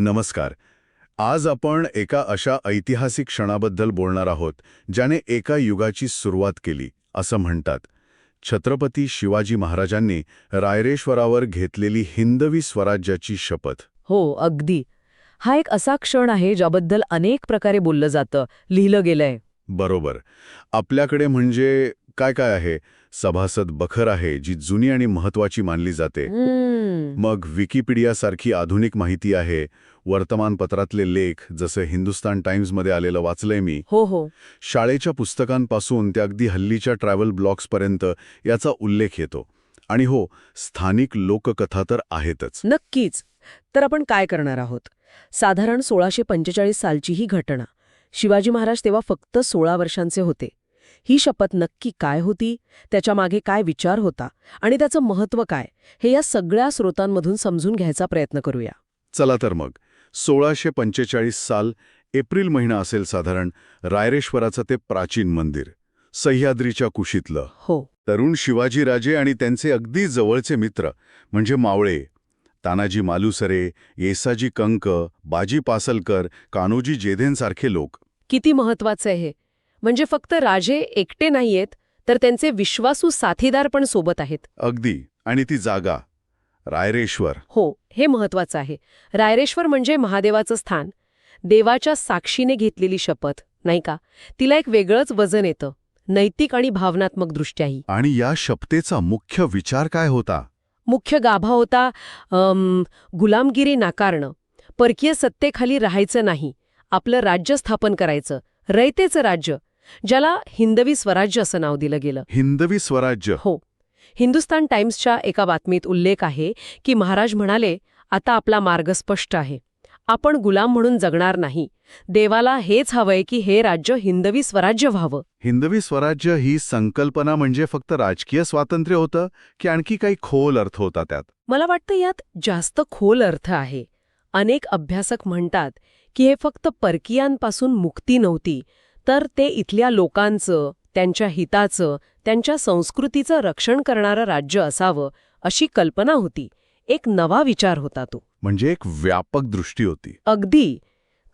नमस्कार. आज आपण एका अशा ऐतिहासिक क्षणाबद्दल बोलणार आहोत ज्याने एका युगाची सुरुवात केली असं म्हणतात. छत्रपती शिवाजी महाराजांनी रायरेश्वरावर घेतलेली हिंदवी स्वराज्याची शपथ. हो अगदी. हा एक असा क्षण आहे ज्याबद्दल अनेक प्रकारे बोललं जातं लिहिलं गेलंय. बरोबर. आपल्याकडे म्हणजे काय काय आहे? सभासद बखर आहे जी जुनी आणि महत्वाची मानली जाते. मग विकिपीडियासारखी आधुनिक माहिती आहे वर्तमानपत्रातले लेख जसे हिंदुस्तान टाइम्समध्ये आलेलं वाचलंय मी. हो हो. शाळेच्या पुस्तकांपासून ते अगदी हल्लीच्या ट्रॅव्हल ब्लॉग्सपर्यंत याचा उल्लेख येतो. आणि हो स्थानिक लोककथा तर आहेतच. नक्कीच. तर आपण काय करणार आहोत? साधारण सोळाशे पंचेचाळीस सालची ही घटना. शिवाजी महाराज तेव्हा फक्त सोळा वर्षांचे होते. ही शपथ नक्की काय होती? त्याच्यामागे काय विचार होता? आणि त्याचं महत्त्व काय? हे या सगळ्या स्रोतांमधून समजून घ्यायचा प्रयत्न करूया. चला तर मग. सोळाशे पंचेचाळीस साल एप्रिल महिना असेल साधारण रायरेश्वराचं ते प्राचीन मंदिर सह्याद्रीच्या कुशीतलं. हो. तरुण शिवाजीराजे आणि त्यांचे अगदी जवळचे मित्र म्हणजे मावळे तानाजी मालुसरे येसाजी कंक बाजी पासलकर कान्होजी जेधेंसारखे लोक. किती महत्वाचं आहे हे. म्हणजे फक्त राजे एकटे नाहीयेत तर त्यांचे विश्वासू साथीदार पण सोबत आहेत. अगदी. आणि ती जागा. रायरेश्वर. हो हे महत्वाचं आहे. रायरेश्वर म्हणजे महादेवाचं स्थान. देवाच्या साक्षीने घेतलेली शपथ नाही का? तिला एक वेगळंच वजन येतं नैतिक आणि भावनात्मक दृष्ट्याही. आणि या शपथेचा मुख्य विचार काय होता? मुख्य गाभा होता अम, गुलामगिरी नाकारणं. परकीय सत्तेखाली राहायचं नाही. आपलं राज्य स्थापन करायचं. रयतेचं राज्य. ज्याला हिंदवी स्वराज्य असं नाव दिलं गेलं. हिंदवी स्वराज्य. हो. हिंदुस्तान टाइम्सच्या एका बातमीत उल्लेख आहे की महाराज म्हणाले आता आपला मार्ग स्पष्ट आहे. आपण गुलाम म्हणून जगणार नाही. देवाला हेच हवंय की हे राज्य हिंदवी स्वराज्य व्हावं. हिंदवी स्वराज्य ही संकल्पना म्हणजे फक्त राजकीय स्वातंत्र्य होतं की आणखी काही खोल अर्थ होता त्यात? मला वाटतं यात जास्त खोल अर्थ आहे. अनेक अभ्यासक म्हणतात की हे फक्त परकीयांपासून मुक्ती नव्हती तर ते इथल्या लोकांचं त्यांच्या हिताचं त्यांच्या संस्कृतीचं रक्षण करणारं राज्य असावं अशी कल्पना होती. एक नवा विचार होता तो. म्हणजे एक व्यापक दृष्टी होती. अगदी.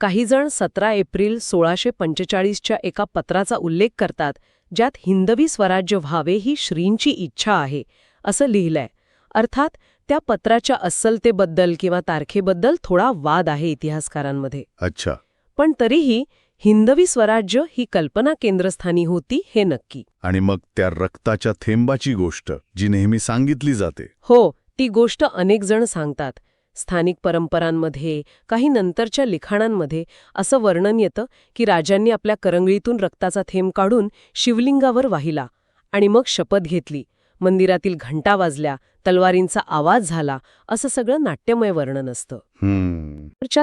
काही जण सतरा एप्रिल सोळाशे पंचेचाळीसच्या एका पत्राचा उल्लेख करतात ज्यात हिंदवी स्वराज्य व्हावे ही श्रींची इच्छा आहे असं लिहिलंय. अर्थात त्या पत्राच्या अस्सलतेबद्दल किंवा तारखेबद्दल थोडा वाद आहे इतिहासकारांमध्ये. अच्छा. पण तरीही हिंदवी स्वराज्य ही कल्पना केंद्रस्थानी होती हे नक्की. आणि मग त्या रक्ताच्या थेंबाची गोष्ट जी नेहमी सांगितली जाते. हो ती गोष्ट अनेक जण सांगतात. स्थानिक परंपरांमध्ये काही नंतरच्या लिखाणांमध्ये असं वर्णन येतं की राजांनी आपल्या करंगळीतून रक्ताचा थेंब काढून शिवलिंगावर वाहिला आणि मग शपथ घेतली. मंदिरातील घंटा वाजल्या तलवारींचा आवाज झाला असं सगळं नाट्यमय वर्णन असतं.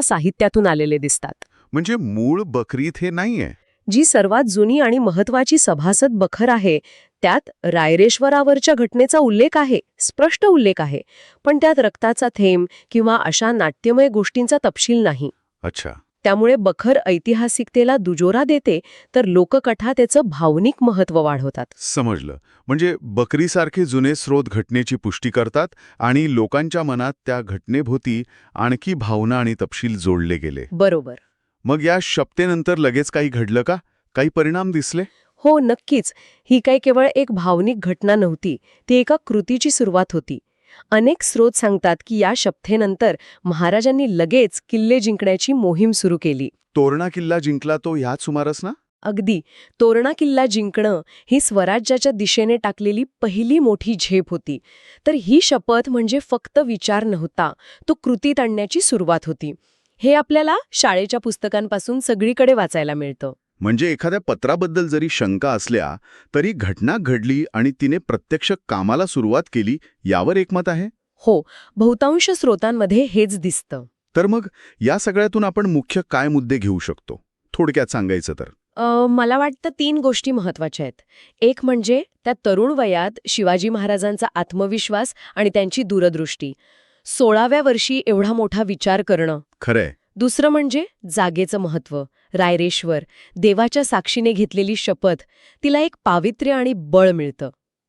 साहित्यातून आलेले दिसतात. म्हणजे मूळ बकरीत हे नाहीये. जी सर्वात जुनी आणि महत्वाची सभासद बखर आहे त्यात रायरेश्वरावरच्या घटनेचा उल्लेख आहे स्पष्ट उल्लेख आहे पण त्यात रक्ताचा थेंब किंवा अशा नाट्यमय गोष्टींचा तपशील नाही. अच्छा. त्यामुळे बखर ऐतिहासिकतेला दुजोरा देते तर लोककथा त्याचं भावनिक महत्त्व वाढवतात. समजलं. म्हणजे बकरीसारखे जुने स्रोत घटनेची पुष्टी करतात आणि लोकांच्या मनात त्या घटनेभोवती आणखी भावना आणि तपशील जोडले गेले. बरोबर. मग या शपथेनंतर लगेच काही घडलं का? काही परिणाम दिसले? हो नक्कीच. ही काही केवळ एक भावनिक घटना नव्हती. ती एका कृतीची सुरुवात होती. अनेक स्रोत सांगतात की या शपथेनंतर महाराजांनी लगेच किल्ले जिंकण्याची मोहीम सुरू केली. तोरणा किल्ला जिंकला तो ह्याच सुमारच ना? अगदी. तोरणा किल्ला जिंकणं ही स्वराज्याच्या दिशेने टाकलेली पहिली मोठी झेप होती. तर ही शपथ म्हणजे फक्त विचार नव्हता. तो कृतीत आणण्याची सुरुवात होती. हे आपल्याला शाळेच्या पुस्तकांपासून सगळीकडे वाचायला मिळतं. म्हणजे एखाद्या पत्राबद्दल जरी शंका असल्या तरी घटना घडली आणि तिने प्रत्यक्ष कामाला सुरुवात केली यावर एकमत आहे? हो बहुतांश स्रोतांमध्ये हेच दिसतं. तर मग या सगळ्यातून आपण मुख्य काय मुद्दे घेऊ शकतो? थोडक्यात सांगायचं तर. अ, मला वाटतं तीन गोष्टी महत्त्वाच्या आहेत. एक म्हणजे त्या तरुण वयात शिवाजी महाराजांचा आत्मविश्वास आणि त्यांची दूरदृष्टी. सोळाव्या वर्षी एवढा मोठा विचार करणं. खरंय. दुसरं म्हणजे जागेचं महत्त्व. रायरेश्वर देवाच्या साक्षीने घेतलेली शपथ तिला एक पावित्र्य आणि बळ मिळतं.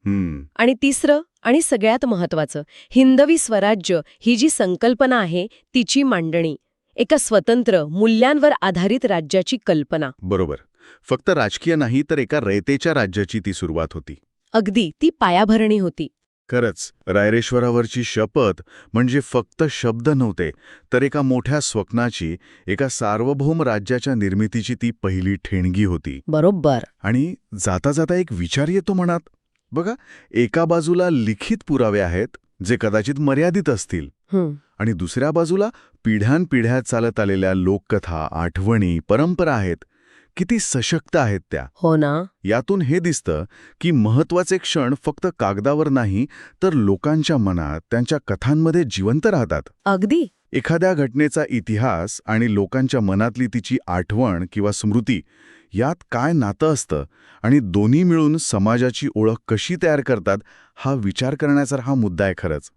हम्म. आणि तिसरं आणि सगळ्यात महत्वाचं हिंदवी स्वराज्य ही जी संकल्पना आहे तिची मांडणी. एका स्वतंत्र मूल्यांवर आधारित राज्याची कल्पना. बरोबर. फक्त राजकीय नाही तर एका रयतेच्या राज्याची ती सुरुवात होती. अगदी ती पायाभरणी होती. खरंच रायरेश्वरावरची शपथ म्हणजे फक्त शब्द नव्हते तर एका मोठ्या स्वप्नाची एका सार्वभौम राज्याच्या निर्मितीची ती पहिली ठेणगी होती. बरोबर. आणि जाता जाता एक विचार येतो मनात. बघा एका बाजूला लिखित पुरावे आहेत जे कदाचित मर्यादित असतील. आणि दुसऱ्या बाजूला पिढ्यानपिढ्या चालत आलेल्या लोककथा आठवणी परंपरा आहेत किती सशक्त आहेत त्या. हो ना. यातून हे दिसतं की महत्त्वाचे क्षण फक्त कागदावर नाही तर लोकांच्या मनात त्यांच्या कथांमध्ये जिवंत राहतात. अगदी. एखाद्या घटनेचा इतिहास आणि लोकांच्या मनातली तिची आठवण किंवा स्मृती यात काय नातं असतं आणि दोन्ही मिळून समाजाची ओळख कशी तयार करतात हा विचार करण्याचा हा मुद्दा आहे खरंच.